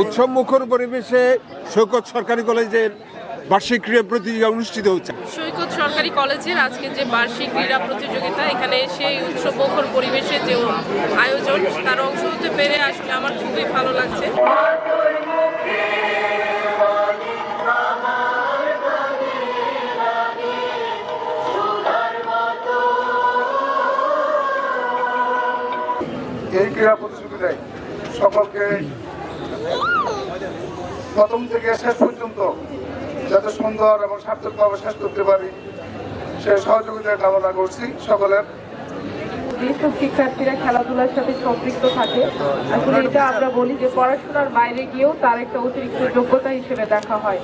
উৎসব মুখর পরিবেশে সৈকত সরকারি কলেজের বার্ষিক ক্রীড়া প্রতিযোগিতা অনুষ্ঠিত হচ্ছে। সৈকত সরকারি কলেজের আজকে যে বার্ষিক ক্রীড়া প্রতিযোগিতা এখানে সেই উৎসব মুখর পরিবেশে যে আয়োজন তার অংশ হতে পেরে আসলে আমার খুবই ভালো লাগছে। এই ক্রীড়া প্রতিযোগিতায় সকলকে প্রথম থেকে শেষ পর্যন্ত যাতে সুন্দর এবং সার্থকভাবে শেষ করতে পারি, সে সহযোগিতা কামনা করছি সকলের। যেসব শিক্ষার্থীরা খেলাধুলার সাথে সম্পৃক্ত থাকে। আসলে এটা আমরা বলি যে পড়াশোনার বাইরে গিয়েও তার একটা অতিরিক্ত যোগ্যতা হিসেবে দেখা হয়।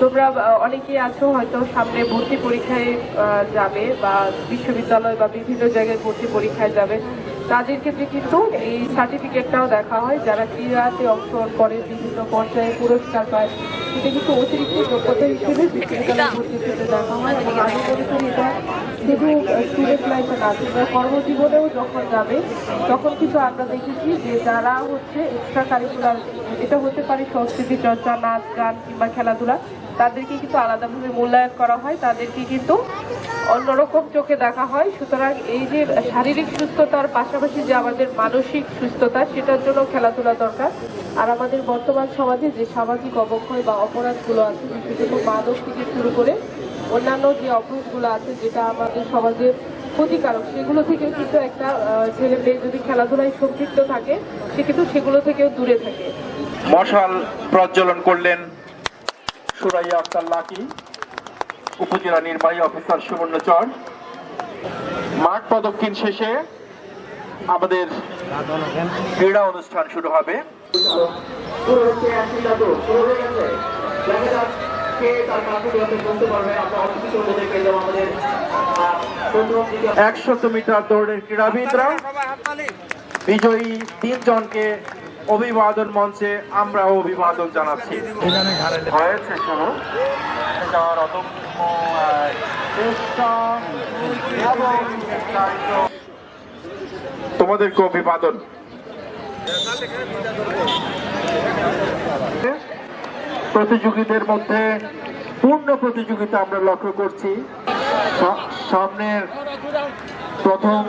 তোমরা অনেকেই আছো হয়তো সামনে ভর্তি পরীক্ষায় যাবে বা বিশ্ববিদ্যালয় বা বিভিন্ন জায়গায় ভর্তি পরীক্ষায় যাবে। তাদের ক্ষেত্রে কিন্তু এই সার্টিফিকেটটাও দেখা হয়, যারা ক্রীড়াতে অংশগ্রহণ করে, বিভিন্ন পর্যায়ে পুরস্কার পায়। এটা কিন্তু অতিরিক্ত যোগ্যতা হিসেবে বিশ্ববিদ্যালয় ভর্তির ক্ষেত্রে দেখা হয়। এবং আমি মনে করি এটা শুধু স্টুডেন্ট লাইফে না তোমরা কর্মজীবনেও যখন যাবে, তখন কিন্তু আমরা দেখেছি যে যারা হচ্ছে এক্সট্রা কারিকুলার এটা হতে পারে সংস্কৃতি চর্চা, নাচ, গান কিংবা খেলাধুলা, তাদেরকে কিন্তু আলাদাভাবে মূল্যায়ন করা হয়, তাদেরকে কিন্তু অন্যরকম চোখে দেখা হয়। সুতরাং এই যে শারীরিক সুস্থতার পাশাপাশি যে আমাদের মানসিক সুস্থতা, সেটার জন্য খেলাধুলা দরকার। আর আমাদের বর্তমান সমাজে যে সামাজিক অবক্ষয় বা অপরাধগুলো আছে বিশেষত মাদক থেকে শুরু করে অন্যান্য যে অভ্যাসগুলো আছে যেটা আমাদের সমাজে ক্ষতিকারক, সেগুলো থেকেও কিন্তু একটা ছেলে মেয়ে যদি খেলাধুলায় সম্পৃক্ত থাকে, সে কিন্তু সেগুলো থেকেও দূরে থাকে। মশাল প্রজ্বলন করলেন সুরাইয়া আক্তার লাকি উপজেলা নির্বাহী অফিসার সুবর্ণচর মাঠ প্রদক্ষিণ শেষে আমাদের ক্রীড়া অনুষ্ঠান শুরু হবে। একশত মিটার দৌড়ের ক্রীড়াবিদরা বিজয়ী তিনজনকে অভিবাদন মঞ্চে আমরা অভিবাদন জানাচ্ছি। হয়েছে শুরু তোমাদেরকে অভিবাদন। প্রতিযোগীদের মধ্যে পূর্ণ প্রতিযোগিতা আমরা লক্ষ্য করছি। সামনের প্রথম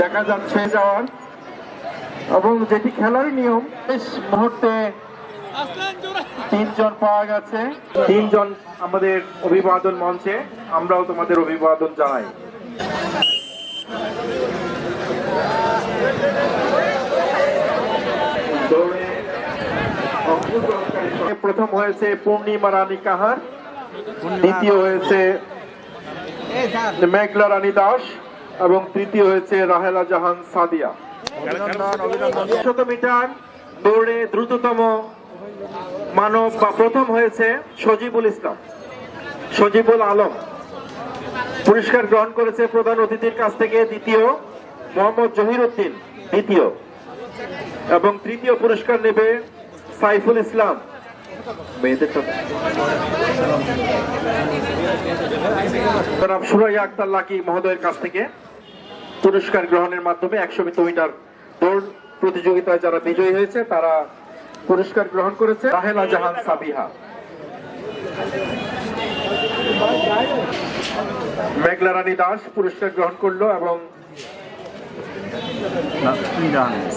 দেখা যাচ্ছে যাওয়ার। এবং যেটি খেলার নিয়ম মুহূর্তে তিনজন পাওয়া গেছে। তিনজন আমাদের অভিবাদন মঞ্চে, আমরাও তোমাদের অভিবাদন জানাই। দৌড়ে প্রথম হয়েছে পূর্ণিমা রানী কাহার। দ্বিতীয় হয়েছে মেঘলা রানী দাস এবং তৃতীয় হয়েছে রাহেলা জাহান সাদিয়া। শত মিটার দৌড়ে দ্রুততম মানব বা প্রথম হয়েছে সজিবুল ইসলাম সজিবুল আলম। পুরস্কার গ্রহণ করেছে প্রধান অতিথির কাছ থেকে দ্বিতীয় মোহাম্মদ জহির উদ্দিন দ্বিতীয় এবং তৃতীয় পুরস্কার নেবে সাইফুল ইসলাম। মেয়েদের জনাব সুরাইয়া আক্তার লাকি মহোদয়ের কাছ থেকে পুরস্কার গ্রহণের মাধ্যমে একশো মিটার দৌড় প্রতিযোগিতায় যারা বিজয়ী হয়েছে তারা পুরস্কার গ্রহণ করেছে। রাহেলা জাহান সাবিহা। মেঘলা রানী দাস পুরস্কার গ্রহণ করল এবং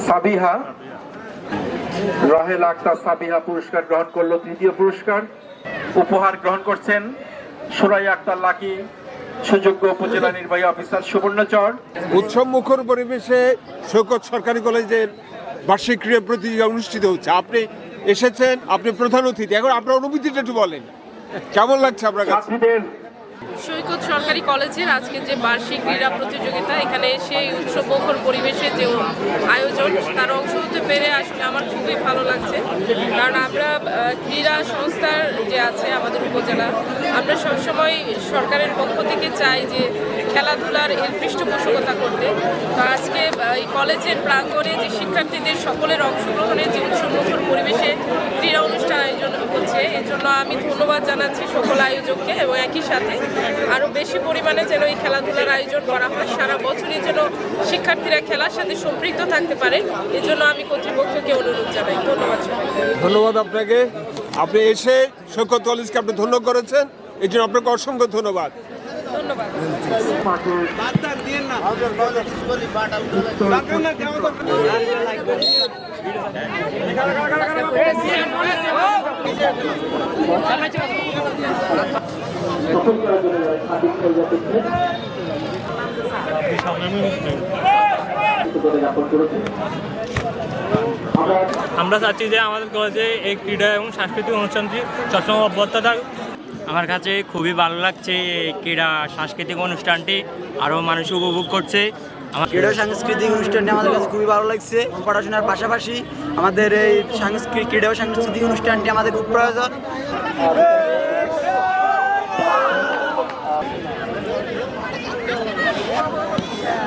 সাবিহা রাহেল আক্তার সাবিহা পুরস্কার গ্রহণ করল তৃতীয় পুরস্কার। উপহার গ্রহণ করছেন সুরাই আক্তার লাকি সুযোগ্য উপজেলা নির্বাহী অফিসার সুবর্ণচর উৎসব মুখর পরিবেশে সৈকত সরকারি কলেজের বার্ষিক ক্রীড়া প্রতিযোগিতা অনুষ্ঠিত হচ্ছে। আপনি এসেছেন আপনি প্রধান অতিথি। এখন আপনার অনুভূতিটা একটু বলেন। কেমন লাগছে আপনার কাছে? সৈকত সরকারি কলেজের আজকে যে বার্ষিক ক্রীড়া প্রতিযোগিতা, এখানে সেই উৎসব মুখর পরিবেশে যে আয়োজন, তার অংশ হতে পেরে আসলে আমার খুবই ভালো লাগছে। কারণ আমরা ক্রীড়া সংস্থার যে আছে আমাদের উপজেলা, আমরা সবসময় সরকারের পক্ষ থেকে চাই যে খেলাধুলার এর পৃষ্ঠপোষকতা করতে। তো আজকে এই কলেজের প্রাঙ্গণে যে শিক্ষার্থীদের সকলের অংশগ্রহণে যে উৎসব মুখর পরিবেশে ক্রীড়া অনুষ্ঠান আয়োজন হচ্ছে এই জন্য আমি ধন্যবাদ জানাচ্ছি সকল আয়োজককে এবং একই সাথে আরও বেশি পরিমাণে যেন এই খেলাধুলার আয়োজন করা হয়। সারা বছরই যেন শিক্ষার্থীরা খেলার সাথে সম্পৃক্ত থাকতে পারে এই জন্য আমি কর্তৃপক্ষকে অনুরোধ জানাই। ধন্যবাদ ধন্যবাদ আপনাকে। আপনি এসে সৈকত কলেজকে আপনি ধন্য করেছেন। এই জন্য আপনাকে অসংখ্য ধন্যবাদ। ধন্যবাদ। আমরা চাচ্ছি যে আমাদের কলেজে এই ক্রীড়া এবং সাংস্কৃতিক অনুষ্ঠানটি সবসময় অব্যাহত থাক আমার কাছে খুবই ভালো লাগছে এই ক্রীড়া সাংস্কৃতিক অনুষ্ঠানটি। আরও মানুষ উপভোগ করছে। আমার ক্রীড়া সাংস্কৃতিক অনুষ্ঠানটি আমাদের কাছে খুবই ভালো লাগছে। পড়াশোনার পাশাপাশি আমাদের এই সাংস্কৃতিক ক্রীড়া ও সাংস্কৃতিক অনুষ্ঠানটি আমাদের খুব প্রয়োজন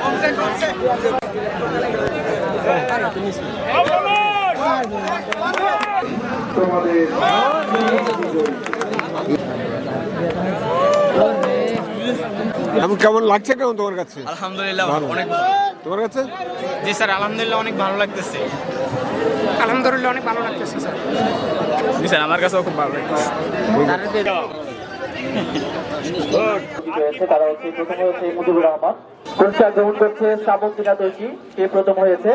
তোমাদের এখন কেমন লাগছে কেমন তোমার কাছে? আলহামদুলিল্লাহ ভালো। অনেক তোমার কাছে? জি স্যার আলহামদুলিল্লাহ অনেক ভালো লাগতেছে। আলহামদুলিল্লাহ অনেক ভালো লাগতেছে স্যার। জি স্যার আমার কাছেও খুব ভালো লাগতেছে। তারা হচ্ছে প্রথমে হচ্ছে মুজিবুর রহমান কোনটা গ্রহণ করছে শ্রাবন্তিকা দোষী কে প্রথম হয়েছে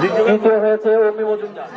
দ্বিতীয় হয়েছে অমি মজুমদার।